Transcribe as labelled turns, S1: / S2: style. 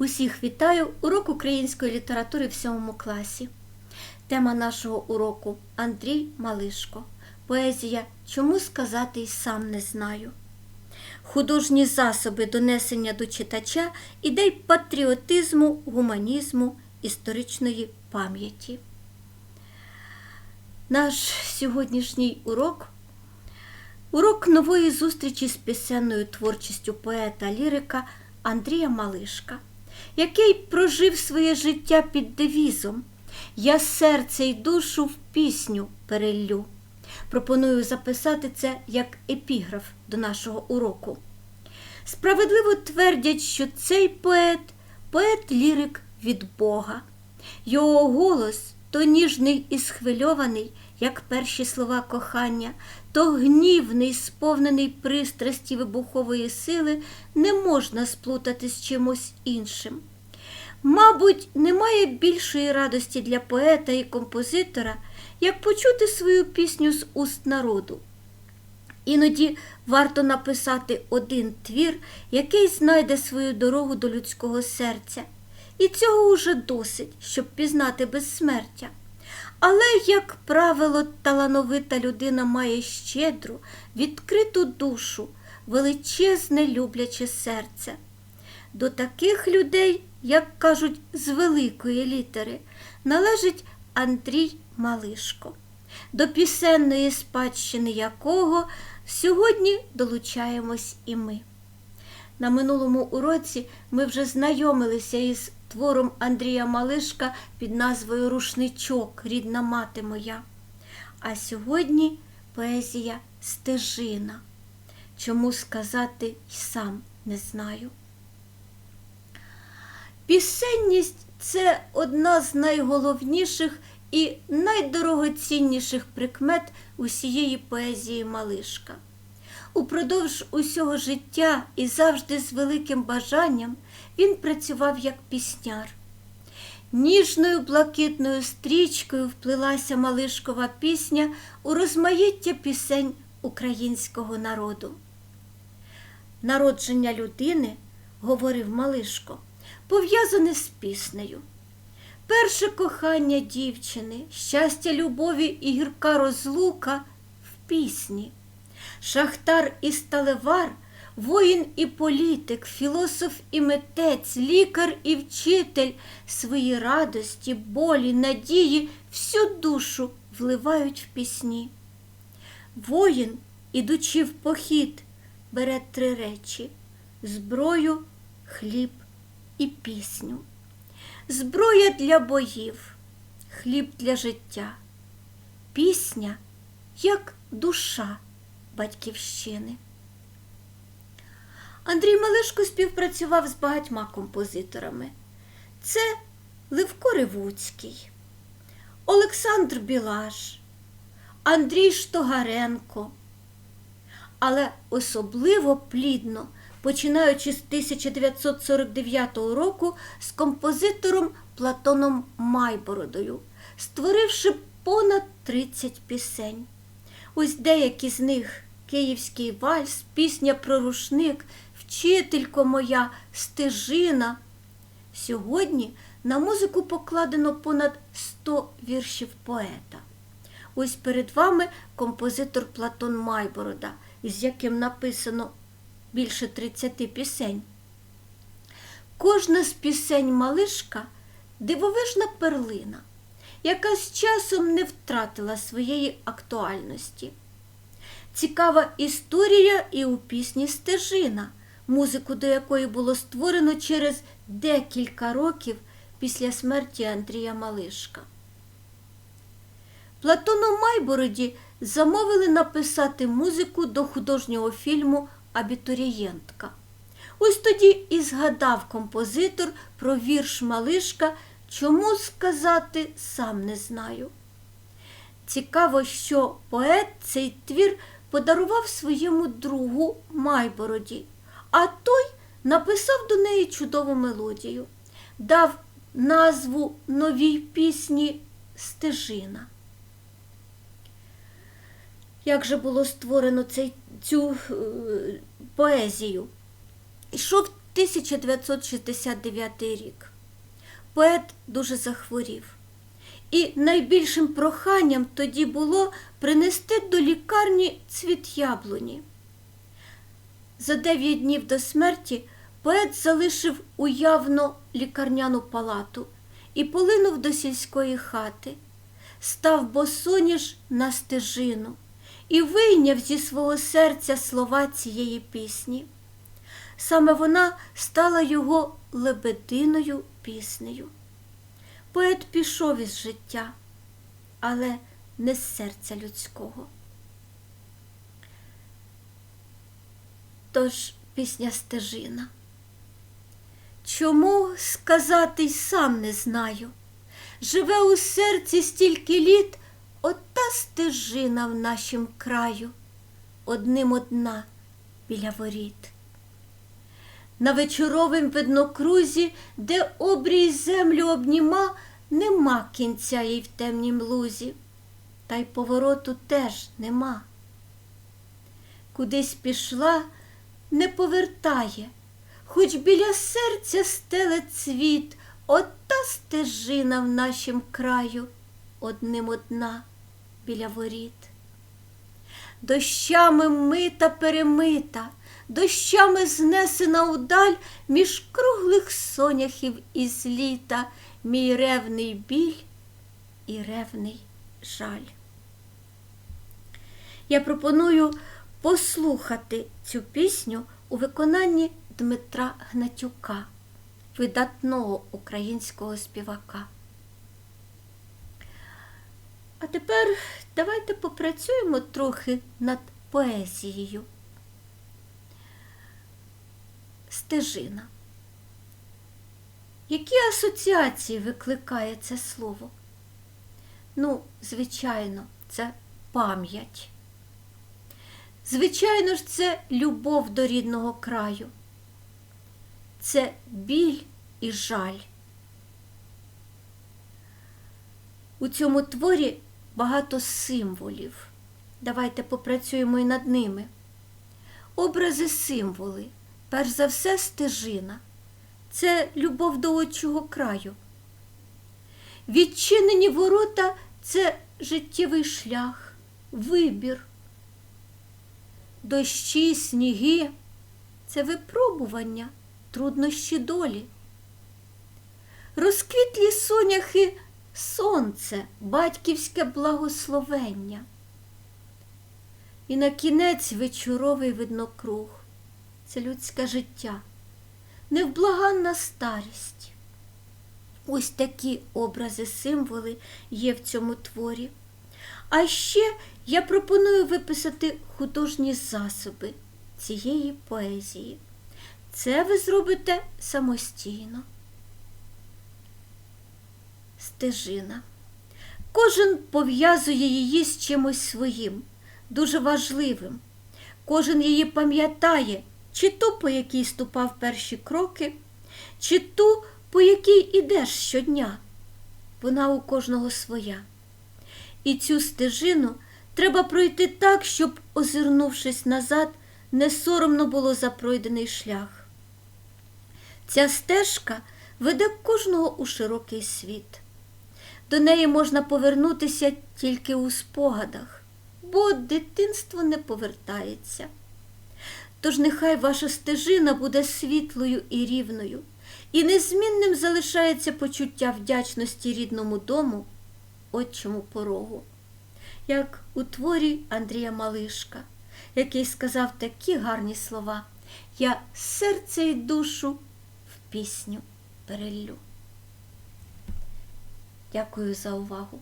S1: Усіх вітаю! Урок української літератури в сьомому класі. Тема нашого уроку Андрій Малишко. Поезія Чому сказати й сам не знаю. Художні засоби донесення до читача ідей патріотизму, гуманізму, історичної пам'яті. Наш сьогоднішній урок урок нової зустрічі з пісенною творчістю поета лірика Андрія Малишка, який прожив своє життя під девізом Я серце й душу в пісню переллю. Пропоную записати це як епіграф до нашого уроку. Справедливо твердять, що цей поет поет-лірик від Бога. Його голос то ніжний і схвильований, як перші слова кохання, то гнівний, сповнений пристрасті вибухової сили, не можна сплутати з чимось іншим. Мабуть, немає більшої радості для поета і композитора, як почути свою пісню з уст народу. Іноді варто написати один твір, який знайде свою дорогу до людського серця. І цього уже досить, щоб пізнати безсмертя. Але, як правило, талановита людина має щедру, відкриту душу, величезне любляче серце. До таких людей, як кажуть, з великої літери, належить Андрій Малишко, до пісенної спадщини якого сьогодні долучаємось і ми. На минулому уроці ми вже знайомилися із твором Андрія Малишка під назвою Рушничок, рідна мати моя. А сьогодні поезія стежина. Чому сказати й сам не знаю. Пісенність це одна з найголовніших і найдорогоцінніших прикмет усієї поезії Малишка. Упродовж усього життя і завжди з великим бажанням він працював як пісняр. Ніжною блакитною стрічкою вплилася Малишкова пісня у розмаїття пісень українського народу. Народження людини, говорив Малишко, пов'язане з піснею. Перше кохання дівчини, щастя любові і гірка розлука в пісні. Шахтар і сталевар, воїн і політик, філософ і митець, лікар і вчитель свої радості, болі, надії, всю душу вливають в пісні. Воїн, ідучи в похід, бере три речі зброю, хліб і пісню. Зброя для боїв, хліб для життя, пісня як душа батьківщини. Андрій Малишко співпрацював з багатьма композиторами. Це Левко Ревуцький, Олександр Білаш, Андрій Штогаренко. Але особливо плідно, починаючи з 1949 року, з композитором Платоном Майбородою, створивши понад 30 пісень. Ось деякі з них Київський вальс, пісня про рушник, Вчителько моя, стежина. Сьогодні на музику покладено понад 100 віршів поета. Ось перед вами композитор Платон Майборода, із яким написано більше 30 пісень. Кожна з пісень Малишка дивовижна перлина, яка з часом не втратила своєї актуальності. Цікава історія і у пісні Стежина, музику до якої було створено через декілька років після смерті Андрія Малишка. Платону Майбороді замовили написати музику до художнього фільму Абітурієнтка. Ось тоді і згадав композитор про вірш Малишка, чому сказати сам не знаю. Цікаво, що поет цей твір подарував своєму другу Майбороді, а той написав до неї чудову мелодію, дав назву новій пісні Стежина. Як же було створено цей, цю е, поезію? Йшов 1969 рік. Поет дуже захворів. І найбільшим проханням тоді було принести до лікарні цвіт яблуні. За дев'ять днів до смерті поет залишив уявно лікарняну палату і полинув до сільської хати, став босоніж на стежину і вийняв зі свого серця слова цієї пісні. Саме вона стала його лебединою піснею. Поет пішов із життя, але не з серця людського. Тож пісня стежина. Чому сказати й сам не знаю? Живе у серці стільки літ ота стежина в нашім краю, одним одна біля воріт. На вечоровім виднокрузі, де обрій землю обніма, нема кінця їй в темнім лузі, та й повороту теж нема. Кудись пішла, не повертає, хоч біля серця стеле цвіт, ота стежина в нашім краю, одним одна біля воріт. Дощами мита перемита, дощами знесена удаль між круглих соняхів із літа, мій ревний біль і ревний жаль. Я пропоную послухати цю пісню у виконанні Дмитра Гнатюка, видатного українського співака. А тепер давайте попрацюємо трохи над поезією. Стежина. Які асоціації викликає це слово? Ну, звичайно, це пам'ять. Звичайно ж, це любов до рідного краю. Це біль і жаль. У цьому творі багато символів. Давайте попрацюємо і над ними. Образи символи, перш за все, стежина. Це любов до отчого краю. Відчинені ворота це життєвий шлях, вибір. Дощі, сніги це випробування, труднощі долі. Розквітлі соняхи сонце, батьківське благословення. І на кінець вечоровий виднокруг це людське життя, невблаганна старість. Ось такі образи, символи є в цьому творі. А ще я пропоную виписати художні засоби цієї поезії. Це ви зробите самостійно. Стежина. Кожен пов'язує її з чимось своїм, дуже важливим. Кожен її пам'ятає, чи ту, по якій ступав перші кроки, чи ту, по якій ідеш щодня. Вона у кожного своя. І цю стежину треба пройти так, щоб, озирнувшись назад, не соромно було за пройдений шлях. Ця стежка веде кожного у широкий світ. До неї можна повернутися тільки у спогадах, бо дитинство не повертається. Тож нехай ваша стежина буде світлою і рівною, і незмінним залишається почуття вдячності рідному дому, отчому порогу, як у творі Андрія Малишка, який сказав такі гарні слова Я серце і душу в пісню переллю. Дякую за увагу.